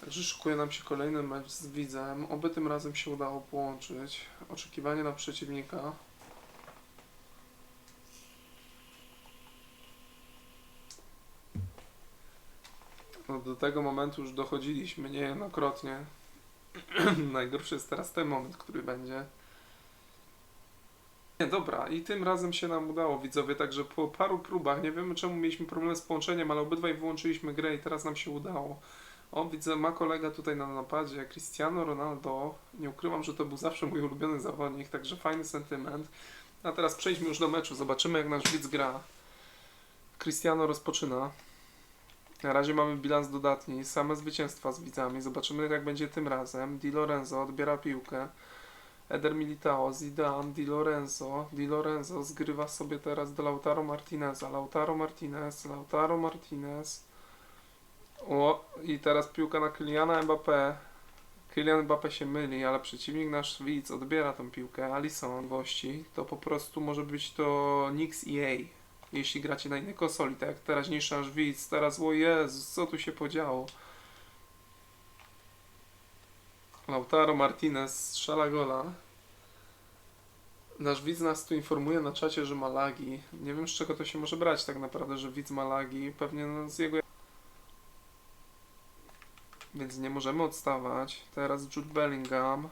Także szykuje nam się kolejny mecz z Widzem. Oby tym razem się udało połączyć. Oczekiwanie na przeciwnika. No, do tego momentu już dochodziliśmy niejednokrotnie. Najgorszy jest teraz ten moment, który będzie. Nie, dobra, i tym razem się nam udało, widzowie, także po paru próbach, nie wiemy czemu mieliśmy problemy z połączeniem, ale obydwaj wyłączyliśmy grę i teraz nam się udało. O, widzę, ma kolega tutaj na napadzie, Cristiano Ronaldo. Nie ukrywam, że to był zawsze mój ulubiony zawodnik, także fajny sentyment. A teraz przejdźmy już do meczu, zobaczymy jak nasz widz gra. Cristiano rozpoczyna. Na razie mamy bilans dodatni, same zwycięstwa z widzami. Zobaczymy jak będzie tym razem. Di Lorenzo odbiera piłkę. Eder Militao, Zidane, Di Lorenzo. Di Lorenzo zgrywa sobie teraz do Lautaro Martineza. Lautaro Martinez, Lautaro Martinez. O, i teraz piłka na Kyliana Mbappé. Kylian Mbappé się myli, ale przeciwnik nasz widz odbiera tą piłkę. Alisson gości. To po prostu może być to Nix EA. Jeśli gracie na innej konsoli, tak jak teraźniejszy nasz widz. Teraz, o Jezus, co tu się podziało? Lautaro Martinez strzela gola. Nasz widz nas tu informuje na czacie, że ma lagi. Nie wiem z czego to się może brać tak naprawdę, że widz ma lagi. Pewnie no, z jego... Więc nie możemy odstawać. Teraz Jude Bellingham.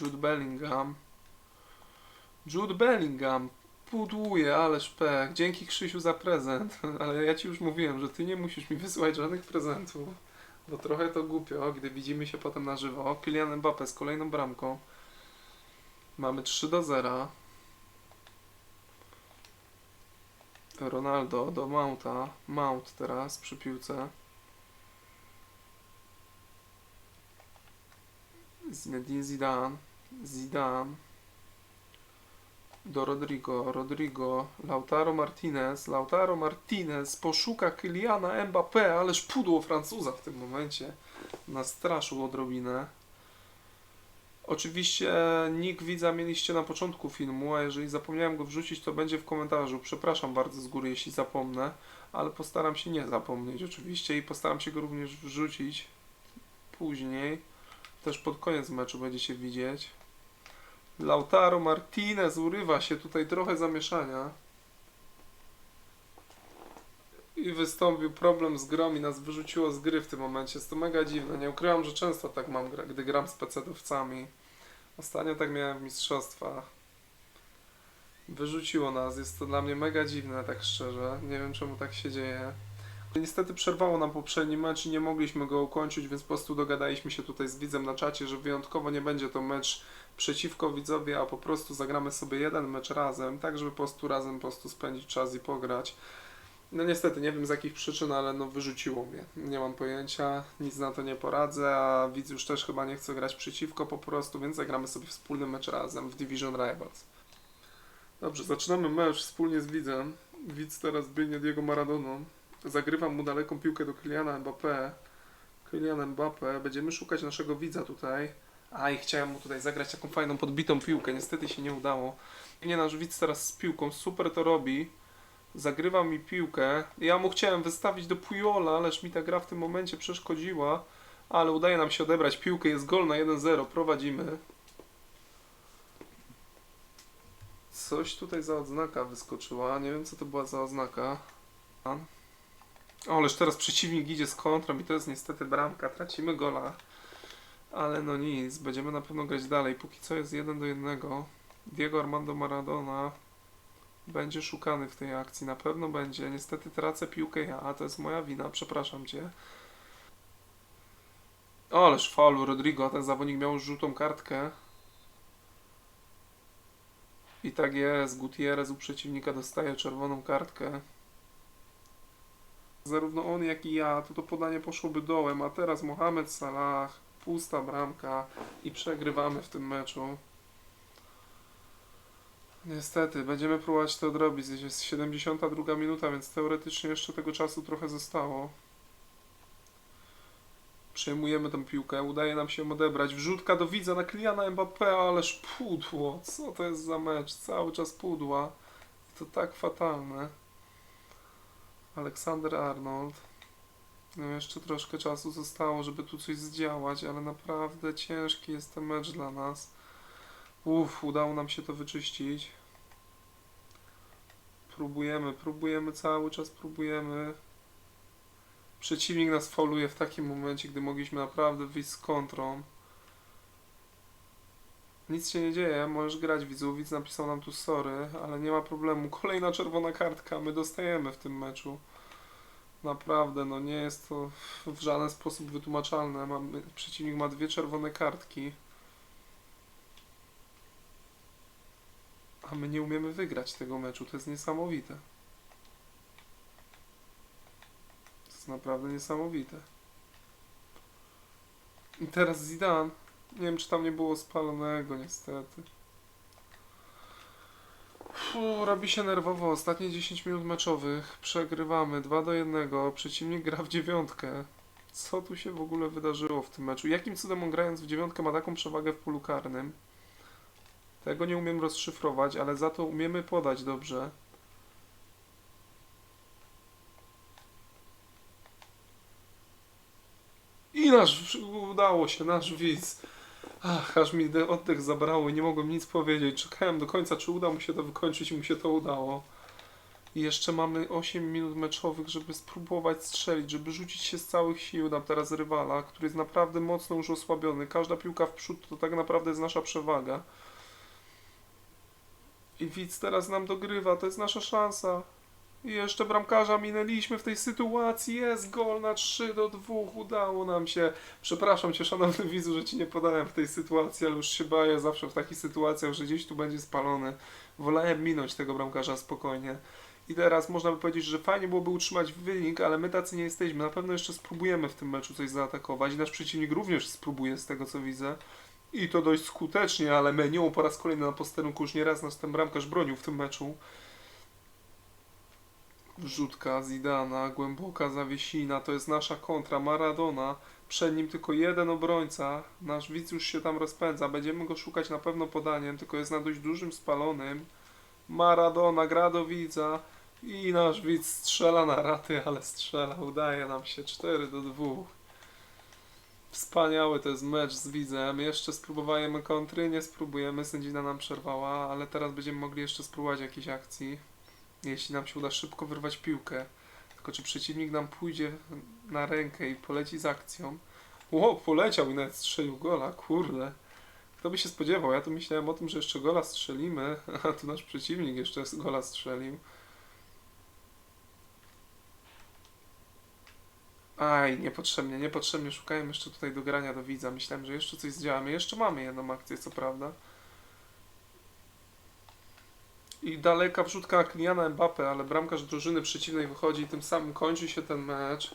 Jude Bellingham. Jude Bellingham. Pudłuje, ależ pech. Dzięki Krzysiu za prezent. Ale ja ci już mówiłem, że ty nie musisz mi wysyłać żadnych prezentów. Bo trochę to głupio, gdy widzimy się potem na żywo. Kylian Mbappé z kolejną bramką. Mamy 3 do 0. Ronaldo do Mounta. Mount teraz przy piłce. Zinedine Zidane. Zidane. Do Rodrigo. Rodrigo. Lautaro Martinez. Lautaro Martinez poszuka Kyliana Mbappé, ależ pudło Francuza w tym momencie. Nastraszył odrobinę. Oczywiście nick widza mieliście na początku filmu, a jeżeli zapomniałem go wrzucić, to będzie w komentarzu. Przepraszam bardzo z góry, jeśli zapomnę, ale postaram się nie zapomnieć oczywiście i postaram się go również wrzucić później. Też pod koniec meczu będziecie widzieć. Lautaro Martinez urywa się tutaj trochę zamieszania. I wystąpił problem z grą i nas wyrzuciło z gry w tym momencie. Jest to mega dziwne. Nie ukrywam, że często tak mam, gdy gram z pecetowcami. Ostatnio tak miałem w mistrzostwach. Wyrzuciło nas. Jest to dla mnie mega dziwne, tak szczerze. Nie wiem, czemu tak się dzieje. Niestety przerwało nam poprzedni mecz i nie mogliśmy go ukończyć, więc po prostu dogadaliśmy się tutaj z widzem na czacie, że wyjątkowo nie będzie to mecz przeciwko widzowie, a po prostu zagramy sobie jeden mecz razem, tak żeby po prostu razem po prostu spędzić czas i pograć. No niestety, nie wiem z jakich przyczyn, ale no wyrzuciło mnie. Nie mam pojęcia, nic na to nie poradzę, a widz już też chyba nie chce grać przeciwko po prostu, więc zagramy sobie wspólny mecz razem w Division Rivals. Dobrze, zaczynamy mecz wspólnie z widzem. Widz teraz biegnie Diego Maradoną. Zagrywam mu daleką piłkę do Kyliana Mbappé. Kylian Mbappé. Będziemy szukać naszego widza tutaj. A i chciałem mu tutaj zagrać taką fajną podbitą piłkę. Niestety się nie udało. Nie nasz widz teraz z piłką. Super to robi. Zagrywa mi piłkę. Ja mu chciałem wystawić do Pujola, ależ mi ta gra w tym momencie przeszkodziła. Ale udaje nam się odebrać piłkę. Jest gol na 1-0. Prowadzimy. Coś tutaj za odznaka wyskoczyła. Nie wiem co to była za oznaka. O, ależ teraz przeciwnik idzie z kontrą i to jest niestety bramka. Tracimy gola. Ale no nic, będziemy na pewno grać dalej. Póki co jest 1 do 1. Diego Armando Maradona będzie szukany w tej akcji. Na pewno będzie. Niestety tracę piłkę ja, a to jest moja wina. Przepraszam cię. O, ależ faulu Rodrigo. Ten zawodnik miał już żółtą kartkę. I tak jest. Gutierrez u przeciwnika dostaje czerwoną kartkę. Zarówno on, jak i ja, to to podanie poszłoby dołem, a teraz Mohamed Salah, pusta bramka i przegrywamy w tym meczu. Niestety, będziemy próbować to odrobić. Jest 72 minuta, więc teoretycznie jeszcze tego czasu trochę zostało. Przejmujemy tę piłkę, udaje nam się ją odebrać. Wrzutka do widza na Kyliana Mbappé, ależ pudło. Co to jest za mecz? Cały czas pudła. To tak fatalne. Aleksander Arnold. No jeszcze troszkę czasu zostało, żeby tu coś zdziałać, ale naprawdę ciężki jest ten mecz dla nas. Uff, udało nam się to wyczyścić. Próbujemy, próbujemy, cały czas próbujemy. Przeciwnik nas fauluje w takim momencie, gdy mogliśmy naprawdę wyjść z kontrą. Nic się nie dzieje, możesz grać widzu. Widz napisał nam tu sorry, ale nie ma problemu. Kolejna czerwona kartka, my dostajemy w tym meczu. Naprawdę, no nie jest to w żaden sposób wytłumaczalne. Mamy, przeciwnik ma dwie czerwone kartki. A my nie umiemy wygrać tego meczu, to jest niesamowite. To jest naprawdę niesamowite. I teraz Zidane. Nie wiem, czy tam nie było spalonego, niestety. Fu, robi się nerwowo. Ostatnie 10 minut meczowych. Przegrywamy 2 do 1. Przeciwnik gra w dziewiątkę. Co tu się w ogóle wydarzyło w tym meczu? Jakim cudem on grając w dziewiątkę ma taką przewagę w polu karnym? Tego nie umiem rozszyfrować, ale za to umiemy podać dobrze. I nasz, udało się, nasz widz. Ach, aż mi de- oddech zabrało i nie mogłem nic powiedzieć. Czekałem do końca, czy uda mu się to wykończyć i mu się to udało. I jeszcze mamy 8 minut meczowych, żeby spróbować strzelić, żeby rzucić się z całych sił na teraz rywala, który jest naprawdę mocno już osłabiony. Każda piłka w przód to tak naprawdę jest nasza przewaga. I widz teraz nam dogrywa, to jest nasza szansa. I jeszcze bramkarza minęliśmy w tej sytuacji. Jest gol na 3 do 2. Udało nam się. Przepraszam cię, szanowny widzu, że ci nie podałem w tej sytuacji, ale już się baję zawsze w takich sytuacjach, że gdzieś tu będzie spalony. Wolałem minąć tego bramkarza spokojnie. I teraz można by powiedzieć, że fajnie byłoby utrzymać wynik, ale my tacy nie jesteśmy. Na pewno jeszcze spróbujemy w tym meczu coś zaatakować. I nasz przeciwnik również spróbuje z tego co widzę. I to dość skutecznie, ale menu po raz kolejny na posterunku już nieraz nas ten bramkarz bronił w tym meczu. Wrzutka Zidana, głęboka zawiesina, to jest nasza kontra, Maradona. Przed nim tylko jeden obrońca. Nasz widz już się tam rozpędza. Będziemy go szukać na pewno podaniem, tylko jest na dość dużym spalonym. Maradona gra do widza. I nasz widz strzela na raty, ale strzela. Udaje nam się 4 do 2. Wspaniały to jest mecz z widzem. Jeszcze spróbowaliśmy kontry, nie spróbujemy. Sędzina nam przerwała, ale teraz będziemy mogli jeszcze spróbować jakiejś akcji. Jeśli nam się uda szybko wyrwać piłkę. Tylko czy przeciwnik nam pójdzie na rękę i poleci z akcją? Ło, poleciał i nawet strzelił gola, kurde. Kto by się spodziewał? Ja tu myślałem o tym, że jeszcze gola strzelimy, a tu nasz przeciwnik jeszcze gola strzelił. Aj, niepotrzebnie, niepotrzebnie szukałem jeszcze tutaj do grania do widza. Myślałem, że jeszcze coś zdziałamy. Jeszcze mamy jedną akcję, co prawda. I daleka wrzutka Kyliana Mbappe, ale bramkarz drużyny przeciwnej wychodzi i tym samym kończy się ten mecz.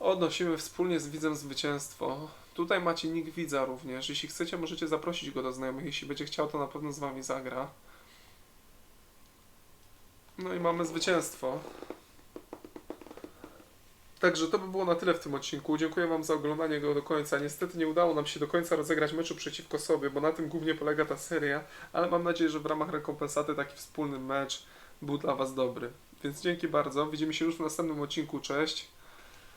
Odnosimy wspólnie z widzem zwycięstwo. Tutaj macie nick widza również. Jeśli chcecie, możecie zaprosić go do znajomych. Jeśli będzie chciał, to na pewno z wami zagra. No i mamy zwycięstwo. Także to by było na tyle w tym odcinku. Dziękuję Wam za oglądanie go do końca. Niestety nie udało nam się do końca rozegrać meczu przeciwko sobie, bo na tym głównie polega ta seria, ale mam nadzieję, że w ramach rekompensaty taki wspólny mecz był dla Was dobry. Więc dzięki bardzo. Widzimy się już w następnym odcinku. Cześć.